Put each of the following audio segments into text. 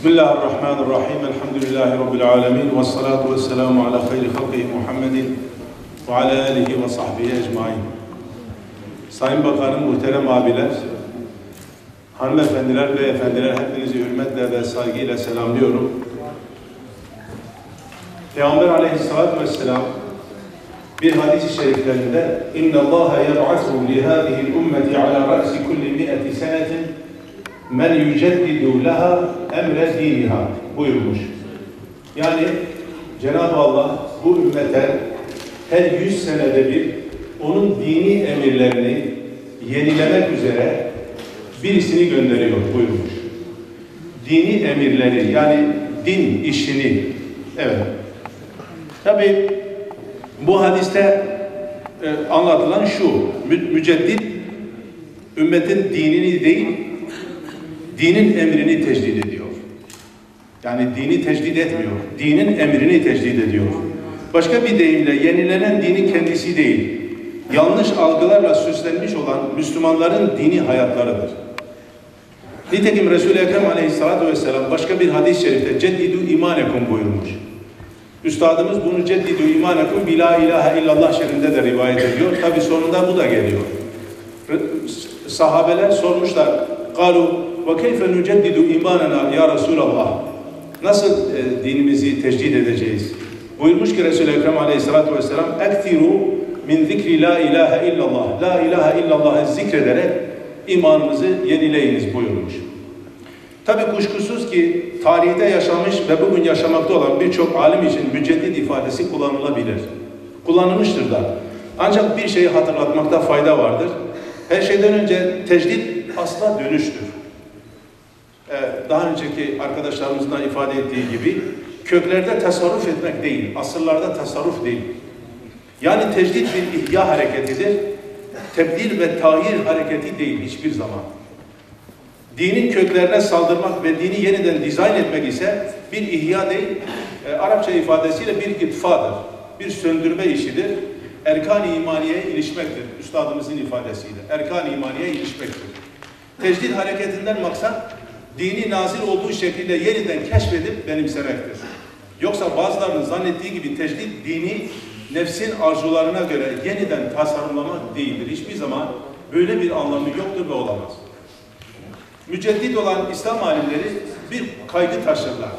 بسم الله الرحمن الرحيم الحمد لله رب العالمين والصلاة والسلام على خير خلقه محمد وعلى آله وصحبه أجمعين Sayın Bakanım, muhterem abiler, hanımefendiler ve efendiler hepinizi hürmetle ve saygıyla selamlıyorum. Peygamber aleyhissalatü vesselam bir hadis-i şeriflerinde اِنَّ اللّٰهَ يَبْعَثُ لِهَذِهِ الْاُمَّةِ عَلَى رَأْسِ كُلِّ مِئَةِ سَنَةٍ men yüceddidu leha emre diniha buyurmuş. Yani Cenab-ı Allah bu ümmete her yüz senede bir onun dini emirlerini yenilemek üzere birisini gönderiyor buyurmuş. Dini emirleri yani din işini evet. Tabi bu hadiste e, anlatılan şu mü müceddit ümmetin dinini değil dinin emrini tecdid ediyor. Yani dini tecdid etmiyor. Dinin emrini tecdid ediyor. Başka bir deyimle yenilenen dinin kendisi değil. Yanlış algılarla süslenmiş olan Müslümanların dini hayatlarıdır. Nitekim Resul-i Ekrem aleyhissalatü vesselam başka bir hadis-i şerifte ceddidu imanekum buyurmuş. Üstadımız bunu ceddidu imanekum bila ilahe illallah şeklinde de rivayet ediyor. Tabi sonunda bu da geliyor. Sahabeler sormuşlar. Kalu keyfe nuceddidu imanena ya Resulallah. Nasıl e, dinimizi tecdid edeceğiz? Buyurmuş ki Resul-i Ekrem aleyhissalatü vesselam ektiru min zikri la ilahe illallah. La ilahe illallah'ı zikrederek imanınızı yenileyiniz buyurmuş. Tabi kuşkusuz ki tarihte yaşamış ve bugün yaşamakta olan birçok alim için müceddit ifadesi kullanılabilir. Kullanılmıştır da. Ancak bir şeyi hatırlatmakta fayda vardır. Her şeyden önce tecdit asla dönüştür. Daha önceki arkadaşlarımızın da ifade ettiği gibi köklerde tasarruf etmek değil, asırlarda tasarruf değil. Yani tecdit bir ihya hareketidir. Tebdil ve tahir hareketi değil hiçbir zaman. Dinin köklerine saldırmak ve dini yeniden dizayn etmek ise bir ihya değil, e, Arapça ifadesiyle bir itfadır. Bir söndürme işidir. Erkan-ı imaniye ilişmektir. Üstadımızın ifadesiyle. Erkan-ı imaniye ilişmektir. Tecdid hareketinden maksat dini nazil olduğu şekilde yeniden keşfedip benimsemektir. Yoksa bazılarının zannettiği gibi tecdid dini nefsin arzularına göre yeniden tasarımlamak değildir. Hiçbir zaman böyle bir anlamı yoktur ve olamaz. Müceddit olan İslam alimleri bir kaygı taşırlar.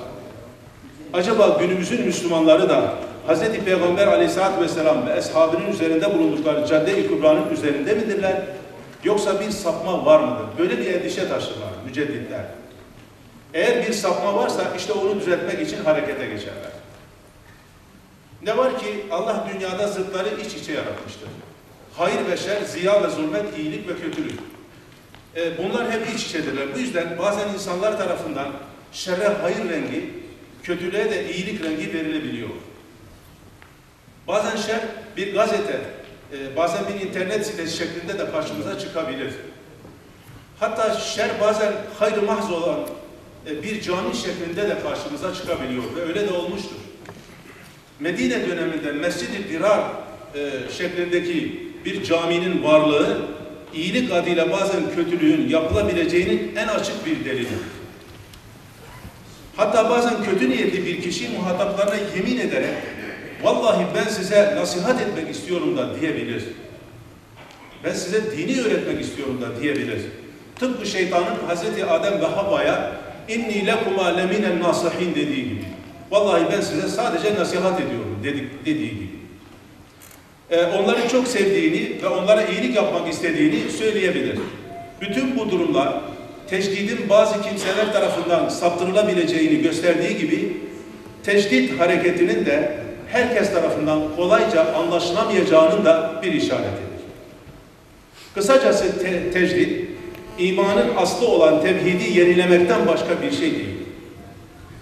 Acaba günümüzün Müslümanları da Hz. Peygamber aleyhissalatü vesselam ve eshabının üzerinde bulundukları cadde-i kübranın üzerinde midirler? Yoksa bir sapma var mıdır? Böyle bir endişe taşırlar mücedditler. Eğer bir sapma varsa işte onu düzeltmek için harekete geçerler. Ne var ki Allah dünyada zıtları iç içe yaratmıştır. Hayır ve şer, ziya ve zulmet, iyilik ve kötülük. E, bunlar hep iç içedirler. Bu yüzden bazen insanlar tarafından şerre hayır rengi, kötülüğe de iyilik rengi verilebiliyor. Bazen şer bir gazete, e, bazen bir internet sitesi şeklinde de karşımıza çıkabilir. Hatta şer bazen hayır mahz olan bir cami şeklinde de karşımıza çıkabiliyor ve öyle de olmuştur. Medine döneminde Mescid-i Dirar e, şeklindeki bir caminin varlığı iyilik adıyla bazen kötülüğün yapılabileceğinin en açık bir delili. Hatta bazen kötü niyetli bir kişi muhataplarına yemin ederek vallahi ben size nasihat etmek istiyorum da diyebilir. Ben size dini öğretmek istiyorum da diyebilir. Tıpkı şeytanın Hazreti Adem ve Havva'ya inni lekuma leminen nasihin dediği gibi. Vallahi ben size sadece nasihat ediyorum dedik, dediği gibi. Ee, onları çok sevdiğini ve onlara iyilik yapmak istediğini söyleyebilir. Bütün bu durumlar tecdidin bazı kimseler tarafından saptırılabileceğini gösterdiği gibi tecdit hareketinin de herkes tarafından kolayca anlaşılamayacağının da bir işaretidir. Kısacası te tecdit, imanın aslı olan tevhidi yenilemekten başka bir şey değil.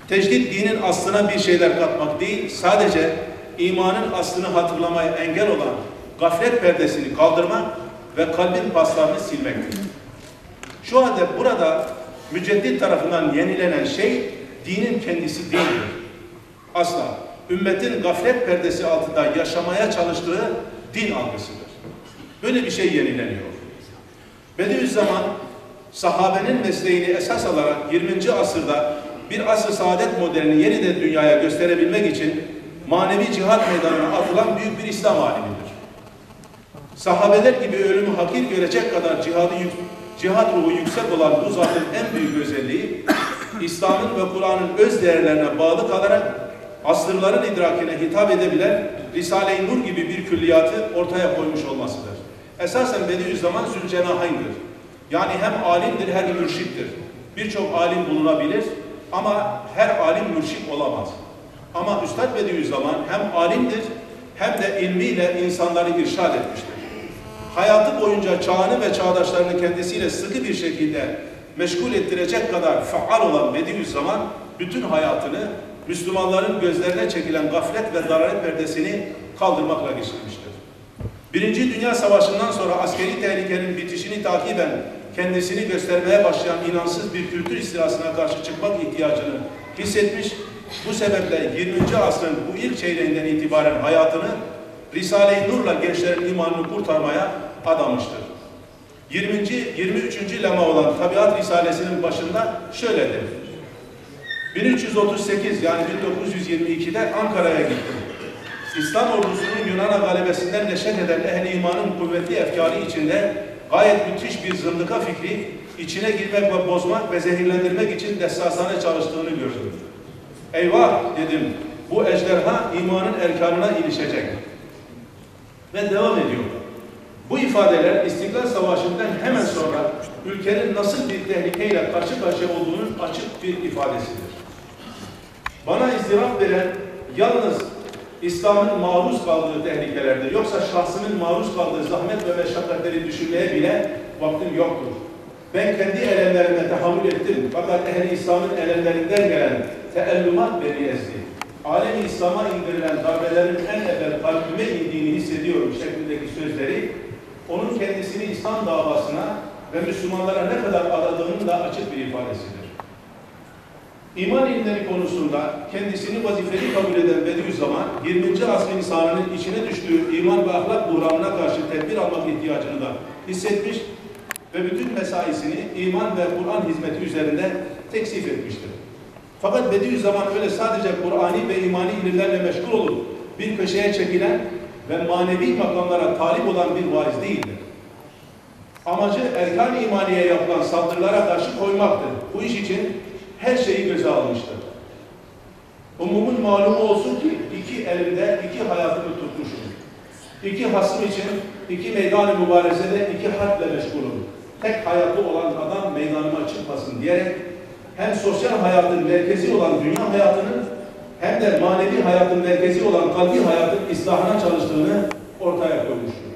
Tecdit dinin aslına bir şeyler katmak değil, sadece imanın aslını hatırlamaya engel olan gaflet perdesini kaldırmak ve kalbin paslarını silmektir. Şu halde burada müceddit tarafından yenilenen şey dinin kendisi değildir. Asla. Ümmetin gaflet perdesi altında yaşamaya çalıştığı din algısıdır. Böyle bir şey yenileniyor. Bediüzzaman sahabenin mesleğini esas alarak 20. asırda bir asr saadet modelini yeniden dünyaya gösterebilmek için manevi cihat meydanına atılan büyük bir İslam alimidir. Sahabeler gibi ölümü hakir görecek kadar cihadı, cihat ruhu yüksek olan bu zatın en büyük özelliği, İslam'ın ve Kur'an'ın öz değerlerine bağlı kalarak asırların idrakine hitap edebilen Risale-i Nur gibi bir külliyatı ortaya koymuş olmasıdır. Esasen Bediüzzaman Zülcenahayn'dir. Yani hem alimdir hem mürşittir. Birçok alim bulunabilir ama her alim mürşit olamaz. Ama Üstad Bediüzzaman hem alimdir hem de ilmiyle insanları irşad etmiştir. Hayatı boyunca çağını ve çağdaşlarını kendisiyle sıkı bir şekilde meşgul ettirecek kadar faal olan Bediüzzaman bütün hayatını Müslümanların gözlerine çekilen gaflet ve dalalet perdesini kaldırmakla geçirmiştir. Birinci Dünya Savaşı'ndan sonra askeri tehlikenin bitişini takiben kendisini göstermeye başlayan inansız bir kültür istilasına karşı çıkmak ihtiyacını hissetmiş, bu sebeple 20. asrın bu ilk çeyreğinden itibaren hayatını Risale-i Nur'la gençlerin imanını kurtarmaya adamıştır. 20. 23. lema olan Tabiat Risalesi'nin başında şöyle der. 1338 yani 1922'de Ankara'ya gittim. İslam ordusunun Yunan'a galebesinden neşet eden ehl imanın kuvvetli efkarı içinde gayet müthiş bir zındıka fikri içine girmek ve bozmak ve zehirlendirmek için dessasane çalıştığını gördüm. Eyvah dedim bu ejderha imanın erkanına ilişecek. Ve devam ediyor. Bu ifadeler İstiklal Savaşı'ndan hemen sonra ülkenin nasıl bir tehlikeyle karşı karşıya olduğunun açık bir ifadesidir. Bana izdirap veren yalnız İslam'ın maruz kaldığı tehlikelerdir. Yoksa şahsının maruz kaldığı zahmet ve meşakkatleri düşünmeye bile vaktim yoktur. Ben kendi elemlerime tahammül ettim. Fakat ehl İslam'ın elemlerinden gelen teellümat beni ezdi. Alemi İslam'a indirilen darbelerin en evvel kalbime indiğini hissediyorum şeklindeki sözleri onun kendisini İslam davasına ve Müslümanlara ne kadar aradığının da açık bir ifadesidir. İman ilimleri konusunda kendisini vazifeli kabul eden Bediüzzaman, 20. asr insanının içine düştüğü iman ve ahlak buhranına karşı tedbir almak ihtiyacını da hissetmiş ve bütün mesaisini iman ve Kur'an hizmeti üzerinde teksif etmiştir. Fakat Bediüzzaman öyle sadece Kur'ani ve imani ilimlerle meşgul olup bir köşeye çekilen ve manevi makamlara talip olan bir vaiz değildir. Amacı erkan imaniye yapılan saldırılara karşı koymaktır. Bu iş için her şeyi göze almıştır. Umumun malumu olsun ki iki elimde iki hayatımı tutmuşum. İki hasım için iki meydan-ı mübarezede iki harple meşgulüm. Tek hayatlı olan adam meydanıma çıkmasın diyerek hem sosyal hayatın merkezi olan dünya hayatının hem de manevi hayatın merkezi olan kalbi hayatın islahına çalıştığını ortaya koymuştur.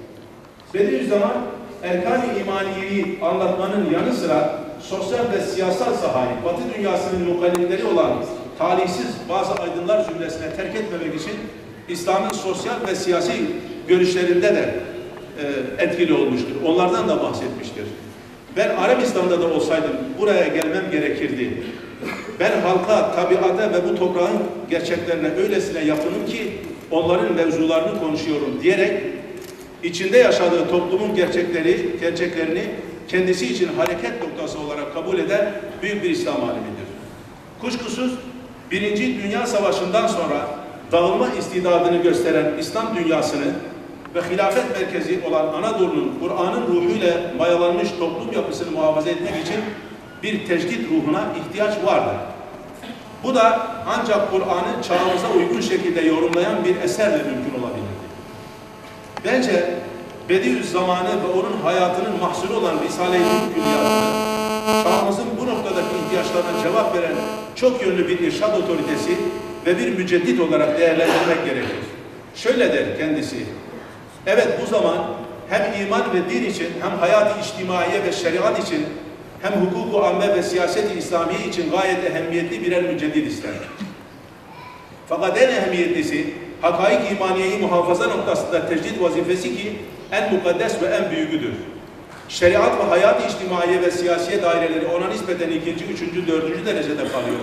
Bediüzzaman erkan-ı imaniyeyi anlatmanın yanı sıra sosyal ve siyasal sahayı Batı dünyasının mukallitleri olan talihsiz bazı aydınlar cümlesine terk etmemek için İslam'ın sosyal ve siyasi görüşlerinde de e, etkili olmuştur. Onlardan da bahsetmiştir. Ben Arabistan'da da olsaydım buraya gelmem gerekirdi. Ben halka, tabiata ve bu toprağın gerçeklerine öylesine yakınım ki onların mevzularını konuşuyorum diyerek içinde yaşadığı toplumun gerçekleri, gerçeklerini kendisi için hareket noktası olarak kabul eden büyük bir İslam alimidir. Kuşkusuz Birinci Dünya Savaşı'ndan sonra dağılma istidadını gösteren İslam dünyasını ve hilafet merkezi olan Anadolu'nun Kur'an'ın ruhuyla mayalanmış toplum yapısını muhafaza etmek için bir tecdit ruhuna ihtiyaç vardır. Bu da ancak Kur'an'ı çağımıza uygun şekilde yorumlayan bir eserle mümkün olabilir. Bence Bediüzzaman'ı ve onun hayatının mahsulü olan Risale-i Nur çağımızın bu noktadaki ihtiyaçlarına cevap veren çok yönlü bir irşad otoritesi ve bir müceddit olarak değerlendirmek gerekir. Şöyle der kendisi, evet bu zaman hem iman ve din için hem hayat-ı içtimaiye ve şeriat için hem hukuku amme ve siyaset-i İslamiye için gayet ehemmiyetli birer müceddit ister. Fakat en ehemmiyetlisi hakaik imaniyeyi muhafaza noktasında tecdid vazifesi ki en mukaddes ve en büyüğüdür. Şeriat ve hayat-ı içtimaiye ve siyasiye daireleri ona nispeten ikinci, üçüncü, dördüncü derecede kalıyor.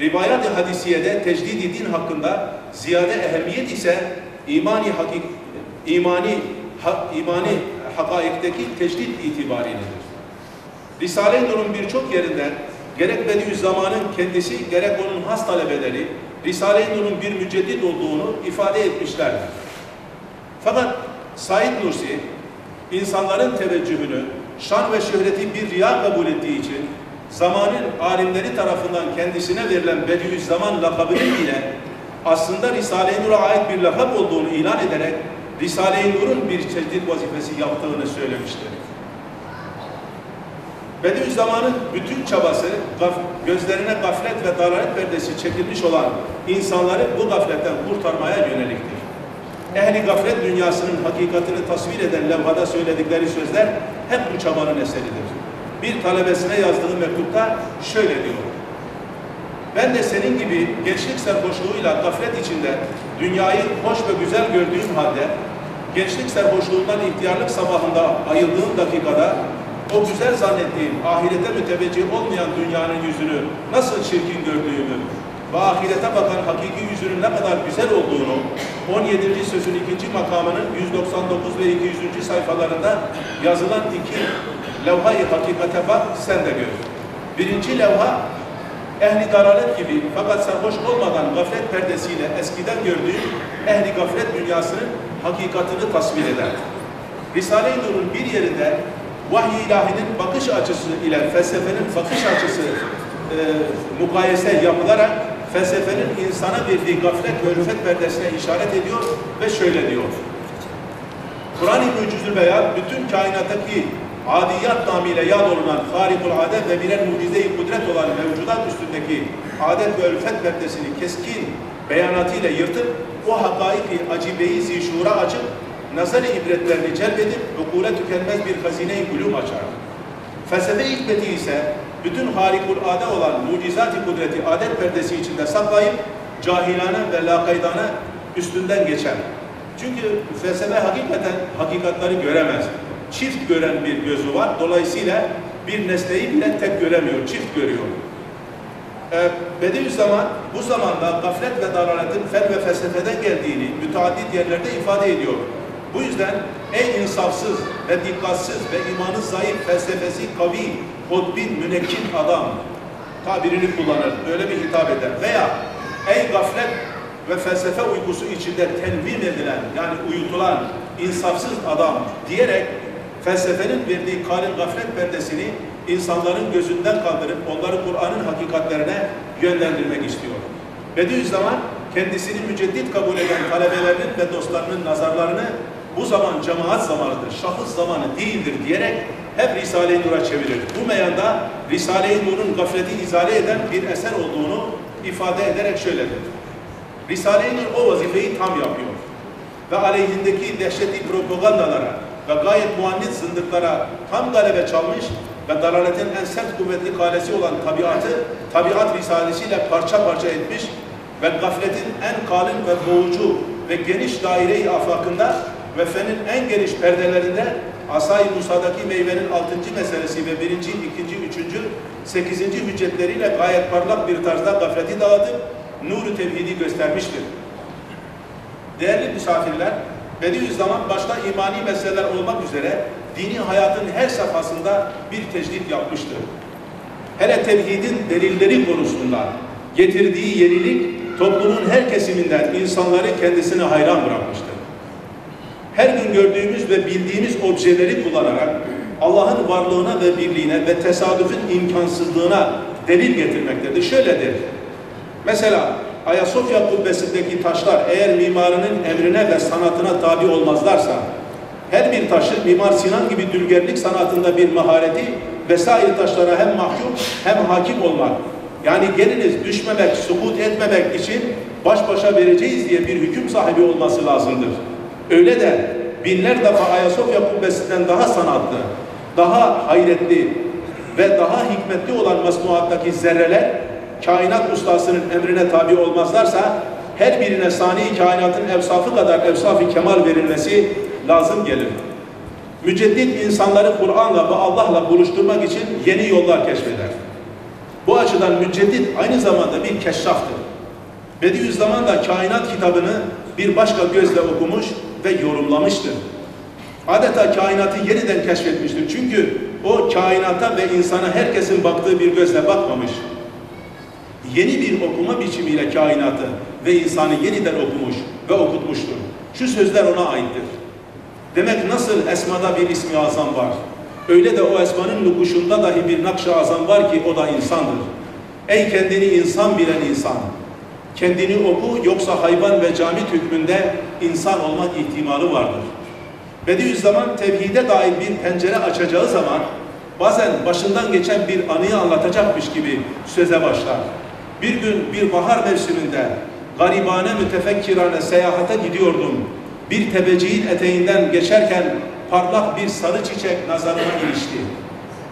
Rivayat-ı hadisiyede tecdidi din hakkında ziyade ehemmiyet ise imani hakik imani ha, imani hakaikteki tecdid itibariyledir. Risale-i Nur'un birçok yerinde gerek Bediüzzaman'ın kendisi, gerek onun has talebeleri, Risale-i Nur'un bir müceddit olduğunu ifade etmişlerdir. Fakat Said Nursi, insanların teveccühünü, şan ve şöhreti bir riya kabul ettiği için zamanın alimleri tarafından kendisine verilen Bediüzzaman lakabını bile aslında Risale-i Nur'a ait bir lakap olduğunu ilan ederek Risale-i Nur'un bir tecdid vazifesi yaptığını söylemiştir. Bediüzzaman'ın bütün çabası gözlerine gaflet ve dalalet perdesi çekilmiş olan insanları bu gafletten kurtarmaya yöneliktir. Ehli gaflet dünyasının hakikatini tasvir eden levhada söyledikleri sözler hep bu çabanın eseridir. Bir talebesine yazdığı mektupta şöyle diyor. Ben de senin gibi gençlik serhoşluğuyla gaflet içinde dünyayı hoş ve güzel gördüğüm halde gençlik serhoşluğundan ihtiyarlık sabahında ayıldığım dakikada o güzel zannettiğim ahirete müteveccih olmayan dünyanın yüzünü nasıl çirkin gördüğümü ve ahirete bakan hakiki yüzünün ne kadar güzel olduğunu 17. sözün ikinci makamının 199 ve 200. sayfalarında yazılan iki levha-i hakikate bak sen de gör. Birinci levha ehli dalalet gibi fakat sarhoş olmadan gaflet perdesiyle eskiden gördüğüm ehli gaflet dünyasının hakikatini tasvir eder. Risale-i Nur'un bir yerinde vahiy ilahinin bakış açısı ile felsefenin bakış açısı e, mukayese yapılarak felsefenin insana verdiği gaflet ve ülfet perdesine işaret ediyor ve şöyle diyor. Kur'an-ı Mucizül Beyan bütün kainattaki adiyat namıyla yad olunan harikul adet ve birer mucize-i kudret olan mevcudat üstündeki adet ve ülfet perdesini keskin beyanatıyla yırtıp o hakaiki acibeyi zişura açıp nazar-ı ibretlerini celbedip vukule tükenmez bir hazine-i gülüm açar. Felsefe hikmeti ise bütün harikulade olan mucizat-ı kudreti adet perdesi içinde saklayıp cahilane ve lakaydane üstünden geçer. Çünkü felsefe hakikaten hakikatları göremez. Çift gören bir gözü var. Dolayısıyla bir nesneyi bile tek göremiyor, çift görüyor. Ee, Bediüzzaman bu zamanda gaflet ve dalaletin fen ve felsefeden geldiğini müteaddit yerlerde ifade ediyor. Bu yüzden ey insafsız ve dikkatsiz ve imanı zayıf, felsefesi kavi, hodbin, münekkin adam tabirini kullanır. Böyle bir hitap eder. Veya ey gaflet ve felsefe uykusu içinde tenvim edilen yani uyutulan insafsız adam diyerek felsefenin verdiği kalin gaflet perdesini insanların gözünden kaldırıp onları Kur'an'ın hakikatlerine yönlendirmek istiyor. Bediüzzaman kendisini müceddit kabul eden talebelerinin ve dostlarının nazarlarını bu zaman cemaat zamanıdır, şahıs zamanı değildir diyerek hep Risale-i Nur'a çevirir. Bu meyanda Risale-i Nur'un gafleti izale eden bir eser olduğunu ifade ederek şöyledir. Risale-i Nur o vazifeyi tam yapıyor ve aleyhindeki dehşetli propagandalara ve gayet muannit zındıklara tam galebe çalmış ve dalaletin en sert kuvvetli kalesi olan tabiatı tabiat risalesiyle parça parça etmiş ve gafletin en kalın ve boğucu ve geniş daire-i afakında ve en geniş perdelerinde Asay-ı Musa'daki meyvenin altıncı meselesi ve birinci, ikinci, üçüncü, sekizinci hüccetleriyle gayet parlak bir tarzda gafleti dağıtıp nuru tevhidi göstermiştir. Değerli misafirler, Bediüzzaman başta imani meseleler olmak üzere dini hayatın her safhasında bir tecdit yapmıştır. Hele tevhidin delilleri konusunda getirdiği yenilik toplumun her kesiminden insanları kendisine hayran bırakmıştır. Her gün gördüğümüz ve bildiğimiz objeleri kullanarak Allah'ın varlığına ve birliğine ve tesadüfün imkansızlığına delil getirmektedir. Şöyledir. Mesela Ayasofya kubbesindeki taşlar eğer mimarının emrine ve sanatına tabi olmazlarsa her bir taşı Mimar Sinan gibi dülgerlik sanatında bir mahareti vesaire taşlara hem mahkum hem hakim olmak yani geliniz düşmemek, subut etmemek için baş başa vereceğiz diye bir hüküm sahibi olması lazımdır. Öyle de binler defa Ayasofya kubbesinden daha sanatlı, daha hayretli ve daha hikmetli olan masnuattaki zerreler kainat ustasının emrine tabi olmazlarsa her birine sani kainatın evsafı kadar evsafı kemal verilmesi lazım gelir. Müceddit insanları Kur'an'la ve Allah'la buluşturmak için yeni yollar keşfeder. Bu açıdan müceddit aynı zamanda bir keşraftır. Bediüzzaman da kainat kitabını bir başka gözle okumuş ve yorumlamıştır. Adeta kainatı yeniden keşfetmiştir. Çünkü o kainata ve insana herkesin baktığı bir gözle bakmamış. Yeni bir okuma biçimiyle kainatı ve insanı yeniden okumuş ve okutmuştur. Şu sözler ona aittir. Demek nasıl esmada bir ismi azam var. Öyle de o esmanın nukuşunda dahi bir nakş-ı azam var ki o da insandır. Ey kendini insan bilen insan! Kendini oku yoksa hayvan ve camit hükmünde insan olmak ihtimali vardır. Bediüzzaman tevhide dair bir pencere açacağı zaman bazen başından geçen bir anıyı anlatacakmış gibi söze başlar. Bir gün bir bahar mevsiminde garibane mütefekkirane seyahate gidiyordum. Bir tebeciğin eteğinden geçerken parlak bir sarı çiçek nazarıma ilişti.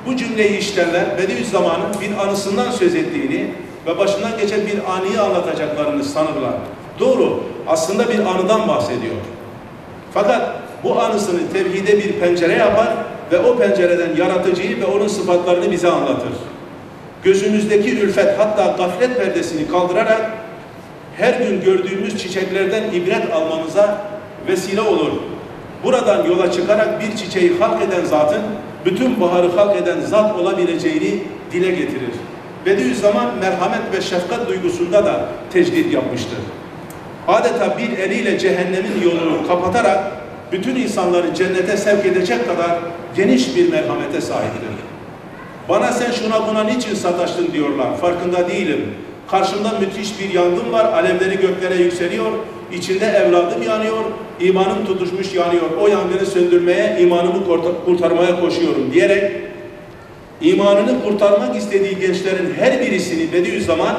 Bu cümleyi işlerler Bediüzzaman'ın bir anısından söz ettiğini ve başından geçen bir anıyı anlatacaklarını sanırlar. Doğru, aslında bir anıdan bahsediyor. Fakat bu anısını tevhide bir pencere yapar ve o pencereden yaratıcıyı ve onun sıfatlarını bize anlatır. Gözümüzdeki ülfet hatta gaflet perdesini kaldırarak her gün gördüğümüz çiçeklerden ibret almamıza vesile olur. Buradan yola çıkarak bir çiçeği halk eden zatın bütün baharı halk eden zat olabileceğini dile getirir. Bediüzzaman merhamet ve şefkat duygusunda da tecdit yapmıştır. Adeta bir eliyle cehennemin yolunu kapatarak bütün insanları cennete sevk edecek kadar geniş bir merhamete sahiptir. Bana sen şuna buna niçin sataştın diyorlar, farkında değilim. Karşımda müthiş bir yangın var, alevleri göklere yükseliyor, içinde evladım yanıyor, imanım tutuşmuş yanıyor. O yangını söndürmeye, imanımı kurtarmaya koşuyorum diyerek imanını kurtarmak istediği gençlerin her birisini Bediüzzaman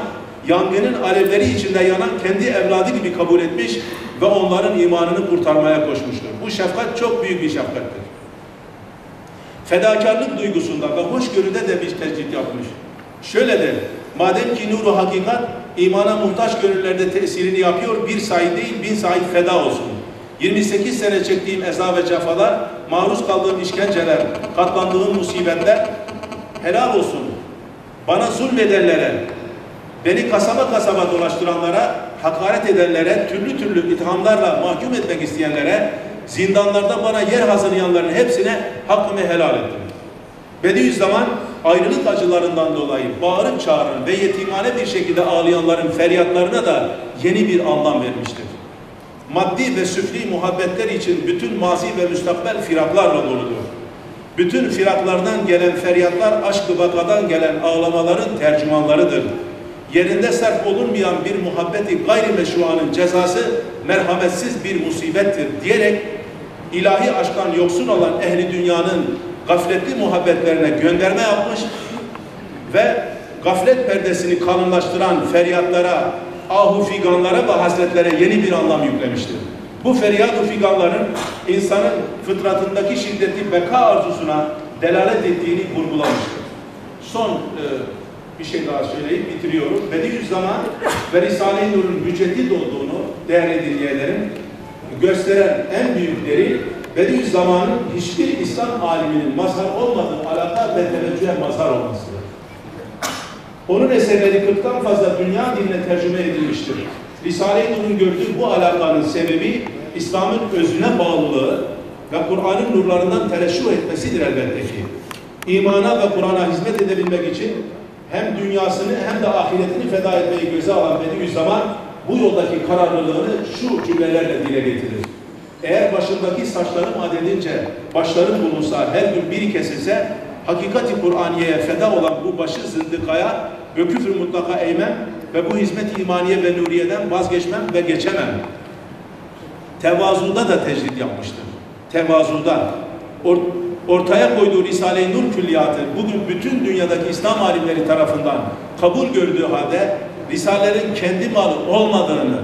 yangının alevleri içinde yanan kendi evladı gibi kabul etmiş ve onların imanını kurtarmaya koşmuştur. Bu şefkat çok büyük bir şefkattir. Fedakarlık duygusunda ve hoşgörüde de bir tecrit yapmış. Şöyle de, madem ki nuru hakikat imana muhtaç gönüllerde tesirini yapıyor, bir sayı değil bin sayı feda olsun. 28 sene çektiğim eza ve cefalar, maruz kaldığım işkenceler, katlandığım musibetler, helal olsun. Bana zulmedenlere, beni kasaba kasaba dolaştıranlara, hakaret edenlere, türlü türlü ithamlarla mahkum etmek isteyenlere, zindanlarda bana yer hazırlayanların hepsine hakkımı helal ettim. Bediüzzaman ayrılık acılarından dolayı bağırıp çağıran ve yetimane bir şekilde ağlayanların feryatlarına da yeni bir anlam vermiştir. Maddi ve süfli muhabbetler için bütün mazi ve müstakbel firaklarla doludur. Bütün firaklardan gelen feryatlar aşk-ı vakadan gelen ağlamaların tercümanlarıdır. Yerinde sarf olunmayan bir muhabbeti gayrimeşruanın cezası merhametsiz bir musibettir diyerek ilahi aşktan yoksun olan ehli dünyanın gafletli muhabbetlerine gönderme yapmış ve gaflet perdesini kalınlaştıran feryatlara, ahu figanlara ve hasretlere yeni bir anlam yüklemiştir. Bu feryat-ı figanların insanın fıtratındaki şiddetli beka arzusuna delalet ettiğini vurgulamıştır. Son e, bir şey daha söyleyip bitiriyorum. Bediüzzaman ve Risale-i Nur'un müceddit olduğunu değerli dinleyenlerin gösteren en büyük delil Bediüzzaman'ın hiçbir İslam aliminin mazhar olmadığı alaka ve teveccühe mazhar olmasıdır. Onun eserleri 40'tan fazla dünya diline tercüme edilmiştir. Risale-i Nur'un gördüğü bu alakanın sebebi İslam'ın özüne bağlılığı ve Kur'an'ın nurlarından tereşşuh etmesidir elbette ki. İmana ve Kur'an'a hizmet edebilmek için hem dünyasını hem de ahiretini feda etmeyi göze alan Bediüzzaman bu yoldaki kararlılığını şu cümlelerle dile getirir. Eğer başındaki saçlarım adedince başlarım bulunsa, her gün biri kesilse, hakikati Kur'aniye'ye feda olan bu başı zındıkaya ve küfür mutlaka eğmem ve bu hizmet imaniye ve nuriyeden vazgeçmem ve geçemem. Tevazuda da tecrid yapmıştır. Tevazuda. Or ortaya koyduğu Risale-i Nur külliyatı bugün bütün dünyadaki İslam alimleri tarafından kabul gördüğü halde Risalelerin kendi malı olmadığını,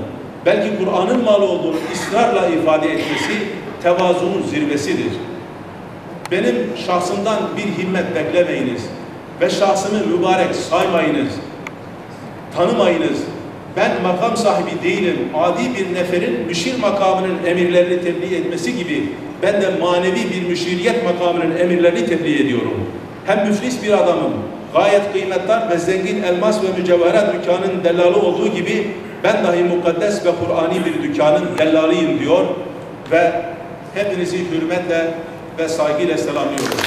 belki Kur'an'ın malı olduğunu ısrarla ifade etmesi tevazunun zirvesidir. Benim şahsımdan bir himmet beklemeyiniz ve şahsımı mübarek saymayınız, tanımayınız. Ben makam sahibi değilim. Adi bir neferin müşir makamının emirlerini tebliğ etmesi gibi ben de manevi bir müşiriyet makamının emirlerini tebliğ ediyorum. Hem müflis bir adamım, gayet kıymetli ve zengin elmas ve mücevherat dükkanın delalı olduğu gibi ben dahi mukaddes ve Kur'ani bir dükkanın dellalıyım diyor ve hepinizi hürmetle ve saygıyla selamlıyorum.